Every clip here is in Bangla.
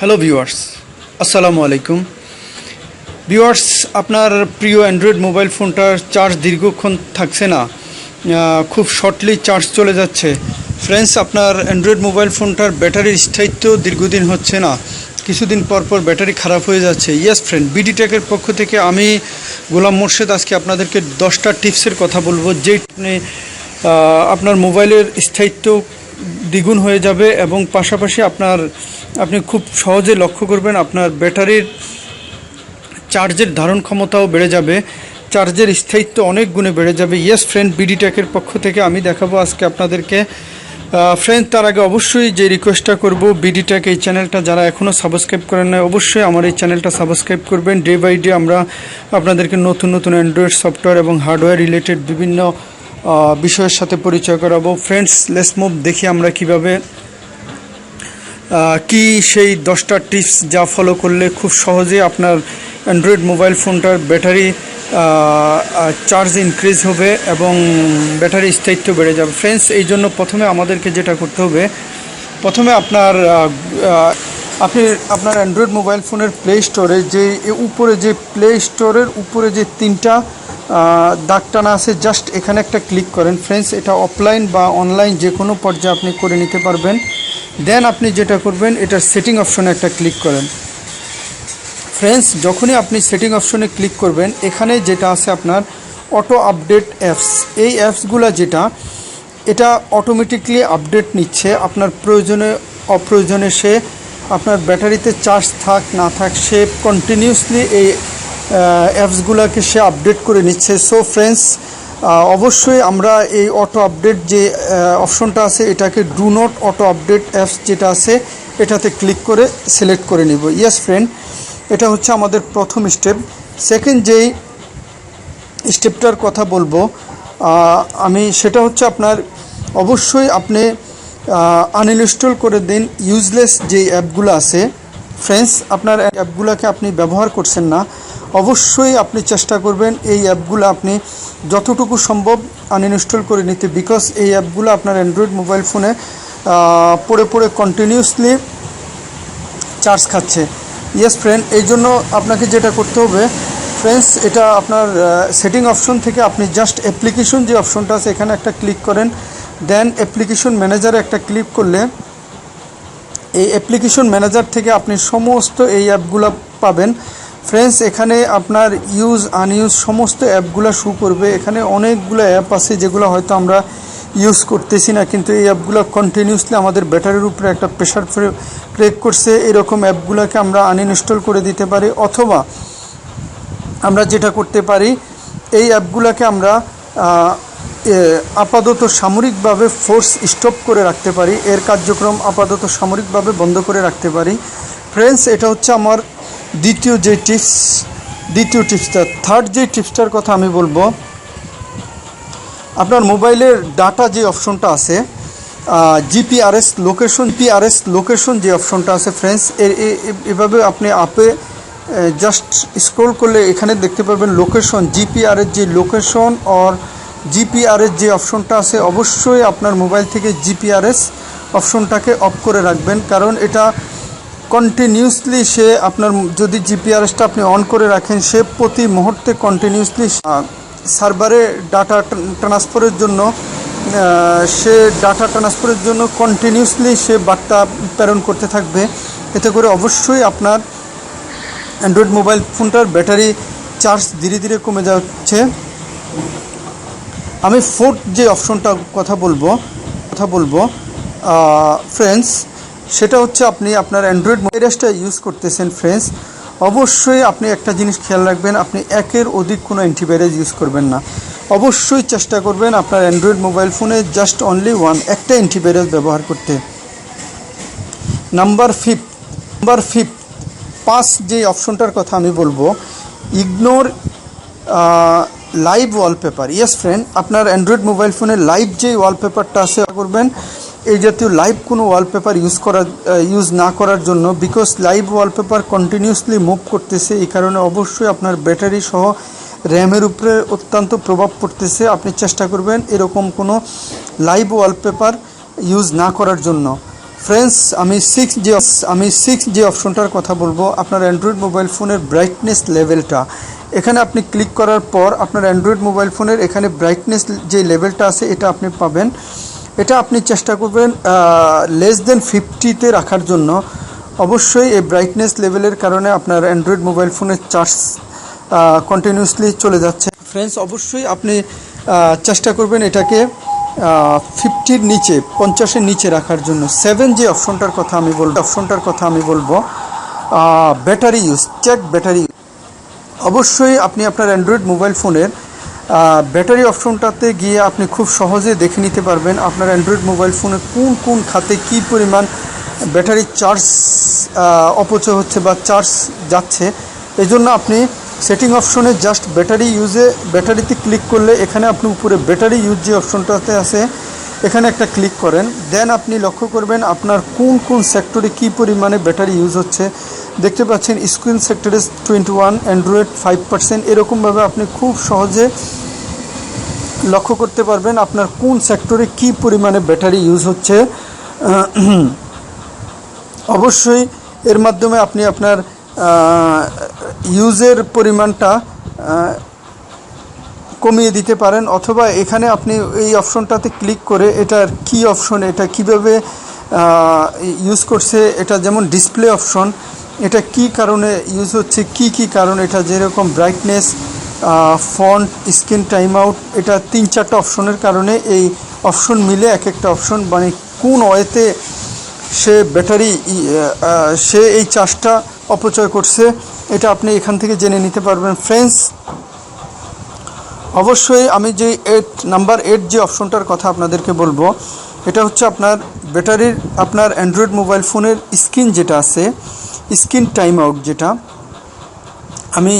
হ্যালো ভিউয়ার্স আসসালামু আলাইকুম ভিউয়ার্স আপনার প্রিয় অ্যান্ড্রয়েড মোবাইল ফোনটার চার্জ দীর্ঘক্ষণ থাকছে না। খুব শর্টলি চার্জ চলে যাচ্ছে। ফ্রেন্ডস আপনার অ্যান্ড্রয়েড মোবাইল ফোনটার ব্যাটারির স্থায়িত্ব দীর্ঘদিন হচ্ছে না। কিছুদিন পর পর ব্যাটারি খারাপ হয়ে যাচ্ছে। ইয়েস ফ্রেন্ড বিডি টেকের পক্ষ থেকে আমি গোলাম মোর্শেদ আজকে আপনাদেরকে দশটা টিপসের কথা বলব যে আপনার মোবাইলের স্থায়িত্ব দ্বিগুণ হয়ে যাবে এবং পাশাপাশি আপনার, আপনি খুব সহজে লক্ষ্য করবেন আপনার ব্যাটারির চার্জের ধারণ ক্ষমতাও বেড়ে যাবে, চার্জের স্থায়িত্ব অনেক গুণে বেড়ে যাবে। ইয়েস ফ্রেন্ড বিডি টেকের পক্ষ থেকে আমি দেখাবো আজকে আপনাদেরকে। ফ্রেন্ড তার আগে অবশ্যই যে রিকোয়েস্টটা করব বিডি টেক এই চ্যানেলটা যারা এখনও সাবস্ক্রাইব করেন নাই, অবশ্যই আমার এই চ্যানেলটা সাবস্ক্রাইব করবেন। ডে বাই ডে আমরা আপনাদেরকে নতুন নতুন অ্যান্ড্রয়েড সফটওয়্যার এবং হার্ডওয়্যার রিলেটেড বিভিন্ন বিষয়ের সাথে পরিচয় করাবো। ফ্রেন্ডস লেস মুভ দেখি আমরা কীভাবে কি সেই দশটা টিপস যা ফলো করলে খুব সহজে আপনার অ্যান্ড্রয়েড মোবাইল ফোনটার ব্যাটারি চার্জ ইনক্রিজ হবে এবং ব্যাটারি স্থায়িত্ব বেড়ে যাবে। ফ্রেন্ডস এই জন্য প্রথমে আমাদেরকে যেটা করতে হবে, প্রথমে আপনার আপনি আপনার অ্যান্ড্রয়েড মোবাইল ফোনের প্লে স্টোরে যে উপরে যে প্লে স্টোরের উপরে যে তিনটা দাগ আছে জাস্ট এখানে একটা ক্লিক করেন। ফ্রেন্ডস এটা অফলাইন বা অনলাইন যে কোনো পর্যায়ে আপনি করে নিতে পারবেন। দেন আপনি যেটা করবেন, এটার সেটিং অপশনে একটা ক্লিক করেন। ফ্রেন্ডস যখনই আপনি সেটিং অপশনে ক্লিক করবেন, এখানে যেটা আছে আপনার অটো আপডেট অ্যাপস এই অ্যাপসগুলো যেটা, এটা অটোমেটিকলি আপডেট নিচ্ছে। আপনার প্রয়োজনে, অপ্রয়োজনে সে আপনার ব্যাটারিতে চার্জ থাক, না থাক, সে কন্টিনিউসলি এই অ্যাপসগুলোকে সে আপডেট করে নিচ্ছে। সো ফ্রেন্ডস অবশ্যই আমরা এই অটো আপডেট যে অপশনটা আছে, এটাকে do not auto update apps যেটা আছে, এটাতে ক্লিক করে সিলেক্ট করে নিব। ইয়েস ফ্রেন্ড এটা হচ্ছে আমাদের প্রথম স্টেপ সেকেন্ড যেই স্টেপটার কথা বলব আমি সেটা হচ্ছে আপনার, অবশ্যই আপনি আনইনস্টল করে দিন। ইউজলেস যে অ্যাপগুলো আছে ফ্রেন্ডস আপনার অ্যাপগুলোকে আপনি ব্যবহার করছেন না, অবশ্যই আপনি চেষ্টা করবেন এই অ্যাপগুলো আপনি যতটুকু সম্ভব আনইনস্টল করে নিতে বিকজ এই অ্যাপগুলো আপনার অ্যান্ড্রয়েড মোবাইল ফোনে পড়ে পড়ে কন্টিনিউসলি চার্জ খাচ্ছে। ইয়েস ফ্রেন্ড এই জন্য আপনাকে যেটা করতে হবে ফ্রেন্ডস এটা আপনার সেটিং অপশন থেকে আপনি জাস্ট অ্যাপ্লিকেশন যে অপশনটা আছে, এখানে একটা ক্লিক করেন দেন অ্যাপ্লিকেশন ম্যানেজারে একটা ক্লিক করলে এই অ্যাপ্লিকেশন ম্যানেজার থেকে আপনি সমস্ত এই অ্যাপগুলো পাবেন। ফ্রেন্ডস এখানে আপনার ইউজ আনইউজ সমস্ত অ্যাপগুলো শু করবে। এখানে অনেকগুলো অ্যাপ আছে যেগুলো হয়তো আমরা ইউজ করতেছি না, কিন্তু এই অ্যাপগুলো কন্টিনিউসলি আমাদের ব্যাটারির উপরে একটা প্রেশার ক্রিয়েট করছে। এরকম অ্যাপগুলোকে আমরা আনইনস্টল করে দিতে পারি, অথবা আমরা যেটা করতে পারি, এই অ্যাপগুলোকে আমরা আপাতত সামরিকভাবে ফোর্স স্টপ করে রাখতে পারি, এর কার্যক্রম আপাতত সামরিকভাবে বন্ধ করে রাখতে পারি। ফ্রেন্ডস এটা হচ্ছে আমার দ্বিতীয় যে টিপস দ্বিতীয় টিপসটা থার্ড যে টিপসটার কথা আমি বলব, আপনার মোবাইলের ডাটা যে অপশনটা আছে জিপিআরএস লোকেশন পিআরএস লোকেশন যে অপশনটা আছে ফ্রেন্ডস এর এভাবে আপনি আপে জাস্ট স্ক্রল করলে এখানে দেখতে পাবেন লোকেশন জিপিআরের যে লোকেশন অর জিপিআরের যে অপশনটা আছে, অবশ্যই আপনার মোবাইল থেকে জিপিআরএস অপশনটাকে অফ করে রাখবেন। কারণ এটা কন্টিনিউসলি সে আপনার যদি জিপিআরএসটা আপনি অন করে রাখেন, সে প্রতি মুহূর্তে কন্টিনিউসলি সার্ভারে ডাটা ট্রান্সফারের জন্য সে ডাটা ট্রান্সফারের জন্য কন্টিনিউসলি সে বার্তা প্রেরণ করতে থাকবে। এতে করে অবশ্যই আপনার অ্যান্ড্রয়েড মোবাইল ফোনটার ব্যাটারি চার্জ ধীরে ধীরে কমে যাচ্ছে। আমি ফোর্থ যে অপশনটা কথা বলব কথা বলব ফ্রেন্ডস সেটা হচ্ছে আপনি আপনার অ্যান্ড্রয়েড ভাইরাসটা ইউজ করতেছেন ফ্রেন্ডস অবশ্যই আপনি একটা জিনিস খেয়াল রাখবেন, আপনি একের অধিক কোনো অ্যান্টিভাইরাস ইউজ করবেন না। অবশ্যই চেষ্টা করবেন আপনার অ্যান্ড্রয়েড মোবাইল ফোনে জাস্ট অনলি ওয়ান একটা অ্যান্টিভাইরাস ব্যবহার করতে। নাম্বার ফিফথ নাম্বার ফিফথ পাঁচ যে অপশনটার কথা আমি বলব ignore live wallpaper yes friend আপনার অ্যান্ড্রয়েড মোবাইল ফোনে লাইভ যে ওয়ালপেপারটা আছে করবেন। এই জাতীয় লাইভ কোনো ওয়ালপেপার ইউজ করা ইউজ না করার জন্য because live wallpaper continuously move করতেছে, এই কারণে অবশ্যই আপনার ব্যাটারি সহ র্যামের উপরে অত্যন্ত প্রভাব পড়তেছে। আপনি চেষ্টা করবেন এরকম কোনো লাইভ ওয়ালপেপার ইউজ না করার জন্য। ফ্রেন্ডস আমি সিক্স জি আমি সিক্স জি অপশনটার কথা বলব। আপনার অ্যান্ড্রয়েড মোবাইল ফোনের ব্রাইটনেস লেভেলটা এখানে আপনি ক্লিক করার পর আপনার অ্যান্ড্রয়েড মোবাইল ফোনের এখানে ব্রাইটনেস যে লেভেলটা আছে, এটা আপনি পাবেন। এটা আপনি চেষ্টা করবেন লেস দেন ফিফটিতে রাখার জন্য। অবশ্যই এই ব্রাইটনেস লেভেলের কারণে আপনার অ্যান্ড্রয়েড মোবাইল ফোনের চার্জ কন্টিনিউসলি চলে যাচ্ছে। ফ্রেন্ডস অবশ্যই আপনি চেষ্টা করবেন এটাকে ফিফটির নিচে, পঞ্চাশের নিচে রাখার জন্য। সেভেন যে অপশনটার কথা আমি বলব অপশনটার কথা আমি বলব ব্যাটারি ইউজ চেক ব্যাটারি অবশ্যই আপনি আপনার অ্যান্ড্রয়েড মোবাইল ফোনের ব্যাটারি অপশনটাতে গিয়ে আপনি খুব সহজে দেখে নিতে পারবেন আপনার অ্যান্ড্রয়েড মোবাইল ফোনে কোন কোন খাতে কী পরিমাণ ব্যাটারি চার্জ অপচয় হচ্ছে বা চার্জ যাচ্ছে। এই আপনি সেটিং অপশনে জাস্ট ব্যাটারি ইউজে ব্যাটারিতে ক্লিক করলে এখানে আপনি উপরে ব্যাটারি ইউজ যে অপশনটাতে আছে, এখানে একটা ক্লিক করেন। দেন আপনি লক্ষ্য করবেন আপনার কোন কোন সেক্টরে কী পরিমাণে ব্যাটারি ইউজ হচ্ছে। দেখতে পাচ্ছেন স্ক্রিন সেক্টরে twenty one Android five percent এরকমভাবে আপনি খুব সহজে লক্ষ্য করতে পারবেন আপনার কোন সেক্টরে কী পরিমাণে ব্যাটারি ইউজ হচ্ছে। অবশ্যই এর মাধ্যমে আপনি আপনার ইউজের পরিমাণটা কমিয়ে দিতে পারেন, অথবা এখানে আপনি এই অপশনটাতে ক্লিক করে এটার কি অপশন, এটা কীভাবে ইউজ করছে, এটা যেমন ডিসপ্লে অপশন, এটা কি কারণে ইউজ হচ্ছে, কি কি কারণ, এটা যেরকম brightness font screen time out এটা তিন চারটা অপশনের কারণে এই অপশন মিলে এক একটা অপশন মানে কোন ওয়েতে সে ব্যাটারি সে এই চার্জটা অপচয় করছে এটা আপনি এখান থেকে জেনে নিতে পারবেন ফ্রেন্ডস অবশ্যই আমি যে এইট নাম্বার এইট যে অপশনটার কথা আপনাদেরকে বলব, এটা হচ্ছে আপনার ব্যাটারির, আপনার অ্যান্ড্রয়েড মোবাইল ফোনের স্ক্রিন যেটা আছে স্ক্রিন টাইম আউট যেটা। আমি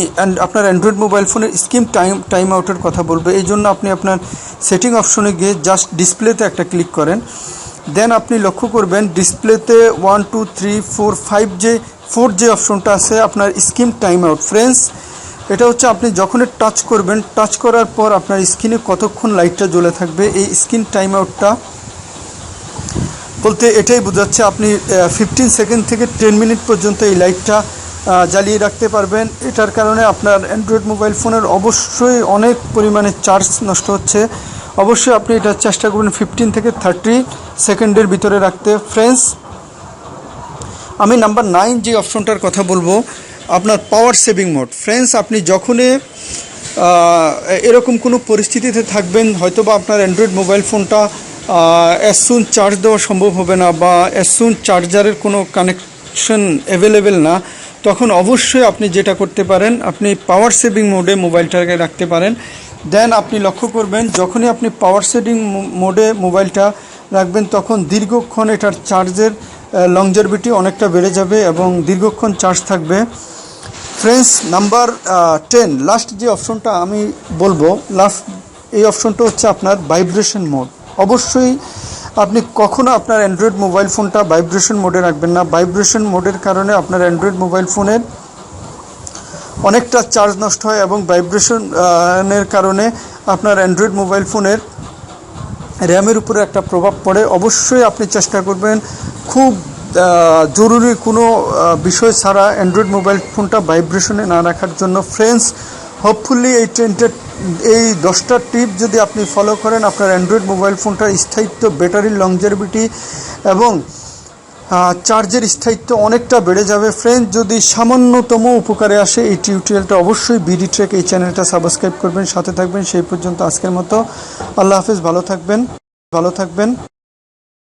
আপনার অ্যান্ড্রয়েড মোবাইল ফোনের স্ক্রিন টাইম টাইম আউটের কথা বলব। এই জন্য আপনি আপনার সেটিং অপশনে গিয়ে জাস্ট ডিসপ্লেতে একটা ক্লিক করেন। দেন আপনি লক্ষ্য করবেন ডিসপ্লেতে one two three four five যে ফোর যে অপশনটা আছে, আপনার স্ক্রিন টাইম আউট ফ্রেন্ডস এটা হচ্ছে আপনি যখনই টাচ করবেন টাচ করার পর আপনার স্ক্রিনে কতক্ষণ লাইটটা জ্বলে থাকবে, এই স্ক্রিন টাইম আউটটা বলতে এটাই বোঝাচ্ছে আপনি ফিফটিন সেকেন্ড থেকে টেন মিনিট পর্যন্ত এই লাইটটা জ্বালিয়ে রাখতে পারবেন। এটার কারণে আপনার অ্যান্ড্রয়েড মোবাইল ফোনের অবশ্যই অনেক পরিমাণে চার্জ নষ্ট হচ্ছে। অবশ্যই আপনি এটা চেষ্টা করবেন ফিফটিন থেকে থার্টি সেকেন্ডের ভিতরে রাখতে। ফ্রেন্ডস আমি নাম্বার নাইন যে অপশনটার কথা বলব, আপনার পাওয়ার সেভিং মোড ফ্রেন্ডস আপনি যখনই এরকম কোনো পরিস্থিতিতে থাকবেন হয়তো বা আপনার অ্যান্ড্রয়েড মোবাইল ফোনটা এস সুন চার্জ দেওয়া সম্ভব হবে না বা এস সুন চার্জারের কোনো কানেকশন অ্যাভেলেবেল না, তখন অবশ্যই আপনি যেটা করতে পারেন, আপনি পাওয়ার সেভিং মোডে মোবাইলটাকে রাখতে পারেন। দেন আপনি লক্ষ্য করবেন, যখনই আপনি পাওয়ার সেভিং মোডে মোবাইলটা রাখবেন, তখন দীর্ঘক্ষণ এটার চার্জের লংজারভিটি অনেকটা বেড়ে যাবে এবং দীর্ঘক্ষণ চার্জ থাকবে। ফ্রেন্ডস নাম্বার টেন লাস্ট যে অপশনটা আমি বলব লাস্ট এই অপশনটা হচ্ছে আপনার ভাইব্রেশন মোড অবশ্যই আপনি কখনো আপনার অ্যান্ড্রয়েড মোবাইল ফোনটা ভাইব্রেশন মোডে রাখবেন না। ভাইব্রেশন মোডের কারণে আপনার অ্যান্ড্রয়েড মোবাইল ফোনের অনেকটা চার্জ নষ্ট হয় এবং ভাইব্রেশন এর কারণে আপনার অ্যান্ড্রয়েড মোবাইল ফোনের র্যামের উপরে একটা প্রভাব পড়ে, অবশ্যই আপনি চেষ্টা করবেন। খুব জরুরি কোনো বিষয় ছাড়া অ্যান্ড্রয়েড মোবাইল ফোনটা ভাইব্রেশনে না রাখার জন্য। ফ্রেন্ডস হোপফুলি এই ট্রেনটা এই দশটা টিপ যদি আপনি ফলো করেন, আপনার অ্যান্ড্রয়েড মোবাইল ফোনটার স্থায়িত্ব ব্যাটারির লংজারবিটি এবং চার্জের স্থায়িত্ব অনেকটা বেড়ে যাবে। ফ্রেন্ড যদি সামান্যতম উপকারে আসে এই টিউটোরিয়ালটা অবশ্যই বিডি ট্রেক এই চ্যানেলটা সাবস্ক্রাইব করবেন, সাথে থাকবেন। সেই পর্যন্ত আজকের মতো। আল্লাহ হাফিজ, ভালো থাকবেন ভালো থাকবেন।